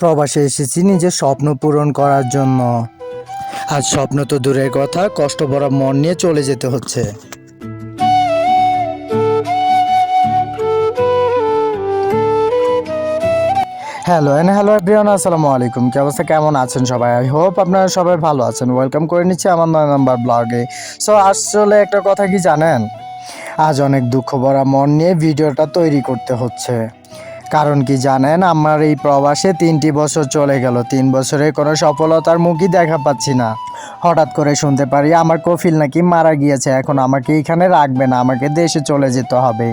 প্রবাসে এসেছি নিজের স্বপ্ন পূরণ করার জন্য। আজ স্বপ্ন তো দূরের কথা, কষ্ট ভরা মন নিয়ে চলে যেতে হচ্ছে। হ্যালো এন্ড হ্যালো এভরিওয়ান আসসালামু আলাইকুম। কি অবস্থা? কেমন আছেন সবাই? আই হোপ আপনারা সবাই ভালো আছেন। ওয়েলকাম করে নিচ্ছি আমার নয় নাম্বার ব্লগে সো আসলে একটা কথা কি জানেন? আজ অনেক দুঃখ ভরা মন নিয়ে ভিডিওটা তৈরি করতে হচ্ছে। কারণ কি জানেন? আমার এই প্রবাসে তিনটি বছর চলে গেল। তিন বছরে কোনো সফলতার মুখই দেখা পাচ্ছি না। হঠাৎ করে শুনতে পারি আমার কফিল নাকি মারা গিয়েছে। এখন আমাকে এখানে রাখবে না, আমাকে দেশে চলে যেতে হবে।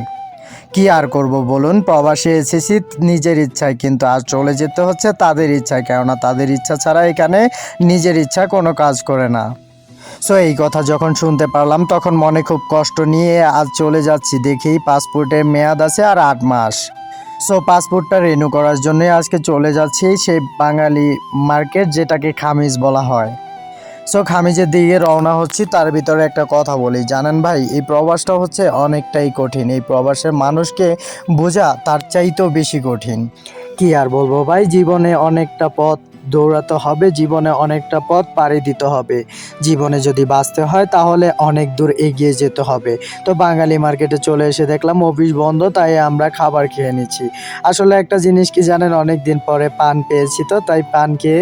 কি আর করব বলুন? প্রবাসে এসেছি নিজের ইচ্ছায়, কিন্তু আর চলে যেতে হচ্ছে তাদের ইচ্ছায়, কেননা তাদের ইচ্ছা ছাড়া এখানে নিজের ইচ্ছা কোনো কাজ করে না। সো এই কথা যখন শুনতে পারলাম, তখন মনে খুব কষ্ট নিয়ে আজ চলে যাচ্ছি। দেখি, পাসপোর্টের মেয়াদ আছে আর আট মাস। সো পাসপোর্টটা রিনিউ করার জন্য আজকে চলে যাচ্ছি সেই বাঙালি মার্কেট যেটাকে খামিজ বলা হয়। সো খামিজের দিকে রওনা হচ্ছি, তার ভিতরে একটা কথা বলি। জানেন ভাই, এই প্রবাসটা হচ্ছে অনেকটাই কঠিন। এই প্রবাসের মানুষকে বোঝা তার চাইতেও বেশি কঠিন। কি আর বলব ভাই, জীবনে অনেকটা পথ দৌড়াতে হবে, জীবনে অনেকটা পথ পাড়ি দিতে হবে। জীবনে যদি বাঁচতে হয়, তাহলে অনেক দূর এগিয়ে যেতে হবে। তো বাঙালি মার্কেটে চলে এসে দেখলাম, অফিস বন্ধ, তাই আমরা খাবার খেয়ে নিচ্ছি। আসলে একটা জিনিস কি জানেন অনেক দিন পরে পান পেয়েছি তো, তাই পান খেয়ে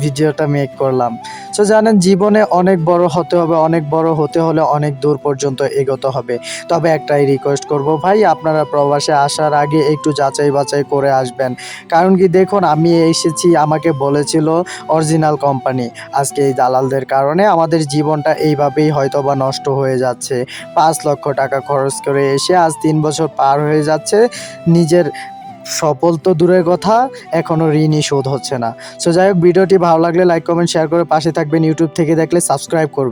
ভিডিওটা মেক করলাম। সো জানেন, জীবনে অনেক বড় হতে হবে, অনেক বড় হতে হলে অনেক দূর পর্যন্ত এগোতে হবে। তবে একটাই রিকোয়েস্ট করব ভাই, আপনারা প্রবাসে আসার আগে একটু যাচাই বাছাই করে আসবেন। কারণ কি দেখুন, আমি এসেছি, আমাকে বলেছিল অরিজিনাল কোম্পানি আজকে এই দালালদের কারণে আমাদের জীবনটা এইভাবেই হয়তো বা নষ্ট হয়ে যাচ্ছে। পাঁচ লক্ষ টাকা খরচ করে এসে আজ তিন বছর পার হয়ে যাচ্ছে। নিজের সফল তো দূরের কথা এখনও ঋণই শোধ হচ্ছে না। সো যাই হোক, ভিডিওটি ভালো লাগলে লাইক কমেন্ট শেয়ার করে পাশে থাকবেন। ইউটিউব থেকে দেখলে সাবস্ক্রাইব করবেন।